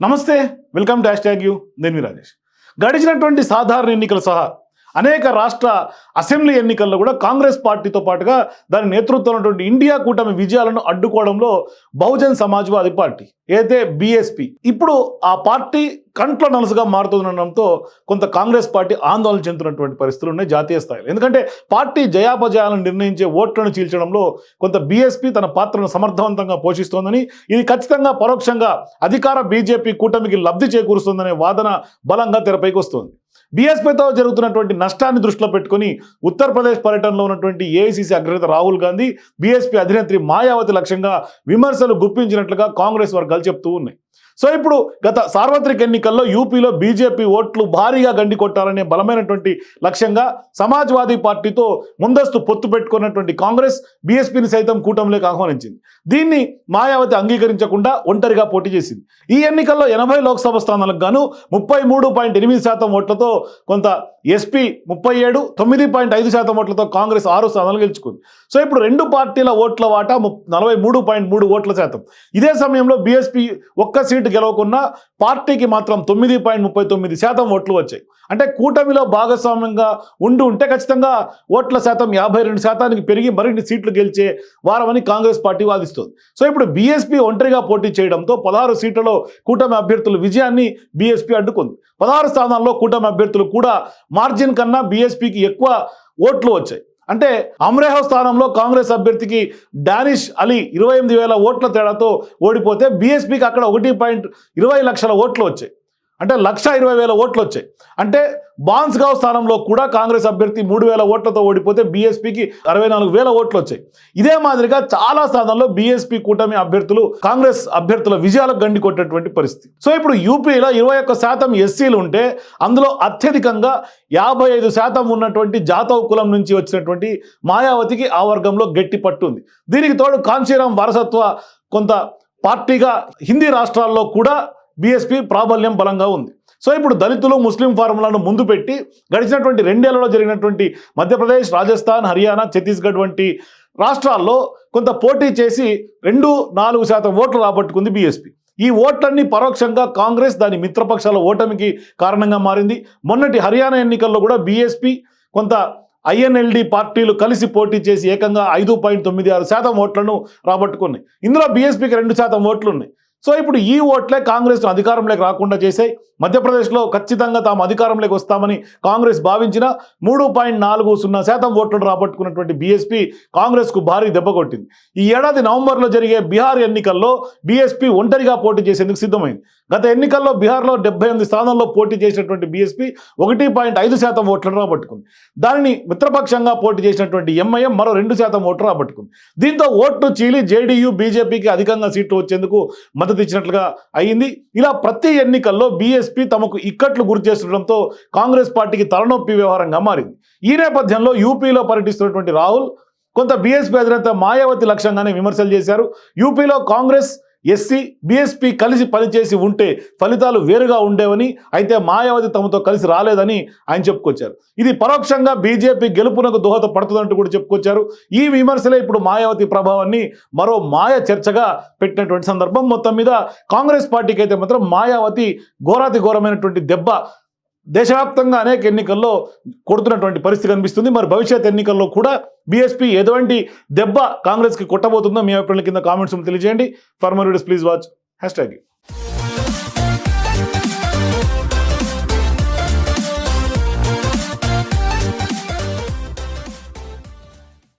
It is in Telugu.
నమస్తే వెల్కమ్ డాష్ ట్యాగ్ యూ నేను మీ రాజేష్. గడిచినటువంటి సాధారణ ఎన్నికలు సహా అనేక రాష్ట్ర అసెంబ్లీ ఎన్నికల్లో కూడా కాంగ్రెస్ పార్టీతో పాటుగా దాని నేతృత్వంలో ఉన్నటువంటి ఇండియా కూటమి విజయాలను అడ్డుకోవడంలో బహుజన్ సమాజ్వాదీ పార్టీ ఏదైతే బీఎస్పీ ఇప్పుడు ఆ పార్టీ కంట్ల నలుసుగా మారుతుండడంతో కొంత కాంగ్రెస్ పార్టీ ఆందోళన చెందుతున్నటువంటి పరిస్థితులు ఉన్నాయి జాతీయ స్థాయిలో. ఎందుకంటే పార్టీ జయాపజయాలను నిర్ణయించే ఓట్లను చీల్చడంలో కొంత బీఎస్పీ తన పాత్రను సమర్థవంతంగా పోషిస్తోందని ఇది ఖచ్చితంగా పరోక్షంగా అధికార బీజేపీ కూటమికి లబ్ధి చేకూరుస్తుందనే వాదన బలంగా తెరపైకి వస్తోంది. బీఎస్పీతో జరుగుతున్నటువంటి నష్టాన్ని దృష్టిలో పెట్టుకుని ఉత్తరప్రదేశ్ పర్యటనలో ఉన్నటువంటి ఏఐసీసీ అగ్రనేత రాహుల్ గాంధీ బీఎస్పీ అధినేత్రి మాయావతి లక్ష్యంగా విమర్శలు గుప్పించినట్లుగా కాంగ్రెస్ వర్గాలు చెప్తూ ఉన్నాయి. సో ఇప్పుడు గత సార్వత్రిక ఎన్నికల్లో యూపీలో బీజేపీ ఓట్లు భారీగా గండి కొట్టాలనే బలమైనటువంటి లక్ష్యంగా సమాజ్వాదీ పార్టీతో ముందస్తు పొత్తు పెట్టుకున్నటువంటి కాంగ్రెస్ బీఎస్పీని సైతం కూటమిలోకి ఆహ్వానించింది. దీన్ని మాయావతి అంగీకరించకుండా ఒంటరిగా పోటీ చేసింది. ఈ ఎన్నికల్లో ఎనభై లోక్సభ స్థానాలకు గాను ముప్పై మూడు పాయింట్ ఎనిమిది శాతం ఓట్లతో కొంత ఎస్పీ ముప్పై ఏడు తొమ్మిది పాయింట్ ఐదు శాతం ఓట్లతో కాంగ్రెస్ ఆరు స్థానాలు గెలుచుకుంది. సో ఇప్పుడు రెండు పార్టీల ఓట్ల వాటా ము నలభై మూడు పాయింట్ మూడు ఓట్ల శాతం. ఇదే సమయంలో బీఎస్పీ ఒక్క సీటు గెలవకున్నా పార్టీకి మాత్రం తొమ్మిది పాయింట్ ముప్పై తొమ్మిది శాతం ఓట్లు వచ్చాయి. అంటే కూటమిలో భాగస్వామ్యంగా ఉండి ఉంటే ఖచ్చితంగా ఓట్ల శాతం యాభై రెండు శాతానికి పెరిగి మరిన్ని సీట్లు గెలిచే వారమని కాంగ్రెస్ పార్టీ వాదిస్తుంది. సో ఇప్పుడు బీఎస్పీ ఒంటరిగా పోటీ చేయడంతో పదహారు సీట్లలో కూటమి అభ్యర్థుల విజయాన్ని బీఎస్పీ అడ్డుకుంది. పదహారు స్థానాల్లో కూటమి అభ్యర్థులు కూడా మార్జిన్ కన్నా బీఎస్పీకి ఎక్కువ ఓట్లు వచ్చాయి. అంటే అమ్రేహా స్థానంలో కాంగ్రెస్ అభ్యర్థికి డానిష్ అలీ ఇరవై ఎనిమిది వేల ఓట్ల తేడాతో ఓడిపోతే బీఎస్పీకి అక్కడ ఒకటి పాయింట్ ఇరవై లక్షల ఓట్లు వచ్చాయి. అంటే లక్ష ఇరవై వేల ఓట్లు వచ్చాయి అంటే బాన్స్గావ్ స్థానంలో కూడా కాంగ్రెస్ అభ్యర్థి మూడు వేల ఓట్లతో ఓడిపోతే బీఎస్పీకి అరవై నాలుగు వేల ఓట్లు వచ్చాయి ఇదే మాదిరిగా చాలా స్థానాల్లో బీఎస్పీ కూటమి అభ్యర్థులు కాంగ్రెస్ అభ్యర్థుల విజయాలకు గండి కొట్టేటువంటి పరిస్థితి. సో ఇప్పుడు యూపీలో ఇరవై ఒక్క శాతం ఎస్సీలు ఉంటే అందులో అత్యధికంగా యాభై ఐదు శాతం ఉన్నటువంటి జాతవ్ కులం నుంచి వచ్చినటువంటి మాయావతికి ఆ వర్గంలో గట్టి పట్టు ఉంది. దీనికి తోడు కాంచీరాం వారసత్వ కొంత పార్టీగా హిందీ రాష్ట్రాల్లో కూడా బీఎస్పీ ప్రాబల్యం బలంగా ఉంది. సో ఇప్పుడు దళితులు ముస్లిం ఫార్ములాను ముందు పెట్టి గడిచినటువంటి రెండేళ్ళలో జరిగినటువంటి మధ్యప్రదేశ్ రాజస్థాన్ హర్యానా ఛత్తీస్గఢ్ వంటి రాష్ట్రాల్లో కొంత పోటీ చేసి రెండు నాలుగు శాతం ఓట్లు రాబట్టుకుంది బీఎస్పీ ఈ ఓట్లన్నీ పరోక్షంగా కాంగ్రెస్ దాని మిత్రపక్షాల ఓటమికి కారణంగా మారింది. మొన్నటి హర్యానా ఎన్నికల్లో కూడా బీఎస్పీ కొంత ఐఎన్ఎల్డి పార్టీలు కలిసి పోటీ చేసి ఏకంగా ఐదు పాయింట్ తొమ్మిది ఆరు శాతం ఓట్లను రాబట్టుకున్నాయి. ఇందులో బీఎస్పీకి రెండు శాతం ఓట్లు ఉన్నాయి సో ఇప్పుడు ఈ ఓట్లే కాంగ్రెస్ అధికారంలోకి రాకుండా చేశాయి. మధ్యప్రదేశ్లో ఖచ్చితంగా తాము అధికారంలోకి వస్తామని కాంగ్రెస్ భావించిన మూడు పాయింట్ నాలుగు సున్నా శాతం ఓట్లను రాబట్టుకున్నటువంటి బీఎస్పీ కాంగ్రెస్కు భారీ దెబ్బ కొట్టింది. ఈ ఏడాది నవంబర్లో జరిగే బీహార్ ఎన్నికల్లో బీఎస్పీ ఒంటరిగా పోటీ చేసేందుకు సిద్ధమైంది. గత ఎన్నికల్లో బీహార్లో డెబ్బై ఎనిమిది స్థానాల్లో పోటీ చేసినటువంటి బీఎస్పీ ఒకటి పాయింట్ ఐదు శాతం ఓట్లను రాబట్టుకుంది. దానిని మిత్రపక్షంగా పోటీ చేసినటువంటి ఎంఐఎం మరో రెండు శాతం ఓట్లు రాబట్టుకుంది. దీంతో ఓట్లు చీలి జేడీయూ బీజేపీకి అధికంగా సీట్లు వచ్చేందుకు మద్దతు ఇచ్చినట్లుగా అయింది. ఇలా ప్రతి ఎన్నికల్లో బీఎస్పీ తమకు ఇక్కట్లు గురి చేస్తుండటంతో కాంగ్రెస్ పార్టీకి తలనొప్పి వ్యవహారంగా మారింది. ఈ నేపథ్యంలో యూపీలో పర్యటిస్తున్నటువంటి రాహుల్ కొంత బీఎస్పీ అధినేత మాయావతి లక్ష్యంగానే విమర్శలు చేశారు. యూపీలో కాంగ్రెస్ ఎస్సీ బీఎస్పీ కలిసి పనిచేసి ఉంటే ఫలితాలు వేరుగా ఉండేవని అయితే మాయావతి తమతో కలిసి రాలేదని ఆయన చెప్పుకొచ్చారు. ఇది పరోక్షంగా బీజేపీ గెలుపునకు దోహదపడుతుందంటూ కూడా చెప్పుకొచ్చారు. ఈ విమర్శలే ఇప్పుడు మాయావతి ప్రభావాన్ని మరో మాయ చర్చగా పెట్టినటువంటి సందర్భం. మొత్తం మీద కాంగ్రెస్ పార్టీకి అయితే మాత్రం మాయావతి ఘోరాతి ఘోరమైనటువంటి దెబ్బ దేశవ్యాప్తంగా అనేక ఎన్నికల్లో కొడుతున్నటువంటి పరిస్థితి కనిపిస్తుంది. మరి భవిష్యత్ ఎన్నికల్లో కూడా బీఎస్పీ ఎటువంటి దెబ్బ కాంగ్రెస్కి కొట్టబోతుందో మీ అభిప్రాయాల కింద కామెంట్స్ తెలియజేయండి. For more videos please watch hash tag